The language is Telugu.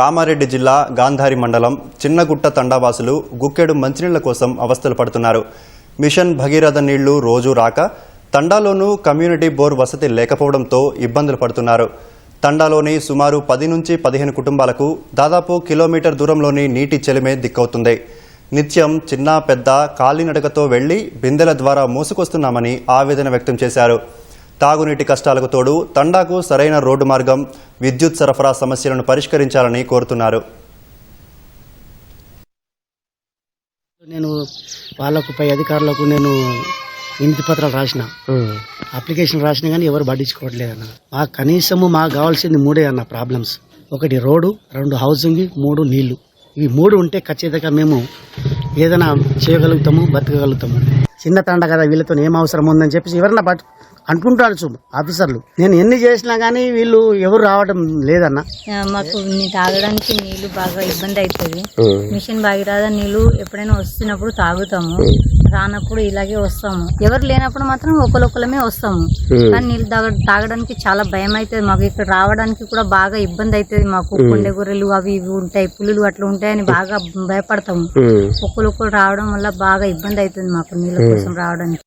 కామారెడ్డి జిల్లా గాంధారి మండలం చిన్నగుట్ట తండావాసులు గుక్కెడు మంచినీళ్ళ కోసం అవస్థలు పడుతున్నారు. మిషన్ భగీరథ నీళ్ళు రోజూ రాక తండాలోనూ కమ్యూనిటీ బోర్ వసతి లేకపోవడంతో ఇబ్బందులు పడుతున్నారు. తండాలోని సుమారు పది నుంచి పదిహేను కుటుంబాలకు దాదాపు కిలోమీటర్ దూరంలోని నీటి చెలిమే దిక్కవుతుంది. నిత్యం చిన్న పెద్ద కాలినడకతో వెళ్ళి బిందెల ద్వారా మోసుకొస్తున్నామని ఆవేదన వ్యక్తం చేశారు. తాగునీటి కష్టాలకు తోడు తండాకు సరైన రోడ్డు మార్గం విద్యుత్ సరఫరా సమస్యలను పరిష్కరించాలని కోరుతున్నారు. నేను వాళ్ళకు పై అధికారులకు నేను వినతి పత్రాలు రాసిన. అప్లికేషన్ రాసిన కానీ ఎవరు పట్టించుకోవట్లేదు అన్న మాకు కనీసము మాకు కావాల్సింది మూడే అన్న ప్రాబ్లమ్స్. ఒకటి రోడ్డు రెండు హౌసింగ్ మూడు నీళ్ళు. ఇవి మూడు ఉంటే ఖచ్చితంగా మేము ఏదైనా చేయగలుగుతాము బతకగలుగుతాము. చిన్న తండ కదా వీళ్ళతో ఏం అవసరం ఉందని చెప్పేసి ఎవరన్నా పట్టు అనుకుంటారు చూ ఆఫీసర్లు. నేను ఎన్ని చేసినా కానీ వీళ్ళు ఎవరు రావడం లేదన్న. మాకు నీ తాగడానికి నీళ్ళు బాగా ఇబ్బంది అవుతుంది మిషన్ భాగీరథ నీళ్ళు ఎప్పుడైనా వస్తున్నప్పుడు తాగుతాము. రానప్పుడు ఇలాగే వస్తాము. ఎవరు లేనప్పుడు మాత్రం ఒకరొకరమే వస్తాము. కానీ నీళ్ళు తాగ తాగడానికి చాలా భయం అవుతుంది మాకు. ఇక్కడ రావడానికి కూడా బాగా ఇబ్బంది అవుతుంది మాకు. కొండె గొర్రెలు అవి ఇవి ఉంటాయి పులులు అట్లా ఉంటాయని బాగా భయపడతాము. ఒక్కరొక్కరు రావడం వల్ల బాగా ఇబ్బంది అవుతుంది మాకు నీళ్ళ కోసం రావడానికి.